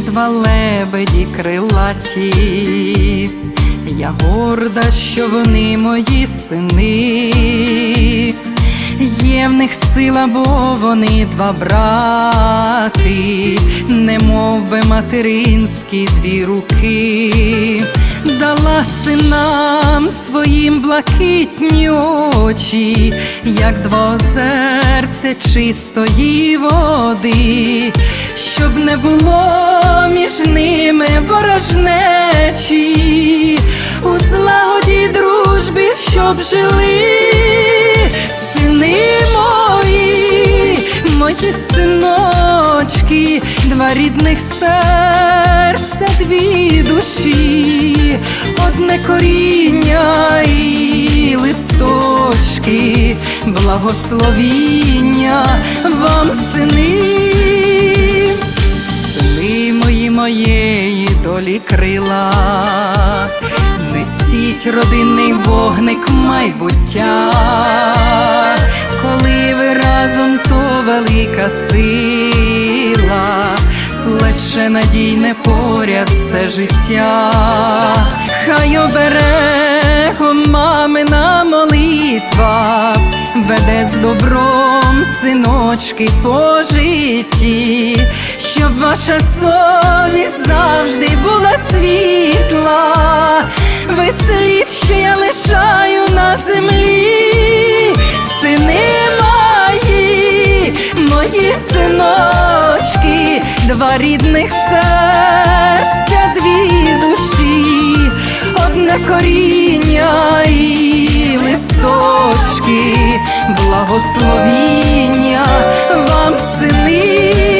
два лебеді крилаті, я горда, що вони мої сини, є в них сила, бо вони два брати, не би материнські дві руки, дала синам своїм блакитні очі, як два озерця чистої води, щоб не було ворожнечі, у злагоді дружбі, щоб жили сини мої, мої синочки, два рідних серця, дві душі, одне коріння і листочки, благословіння вам, сини, моєї крила. Несіть родинний вогник майбуття, коли ви разом, то велика сила, плече надійне поряд все життя, хай оберегом мамина молитва, веде з добром синочки по житті, щоб ваша совість завжди ви слід, що я лишаю на землі, сини мої, мої синочки, два рідних серця, дві душі, одне коріння і листочки, благословіння вам. Сини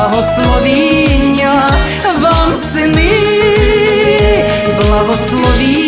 благословіння вам, сини, благословіння.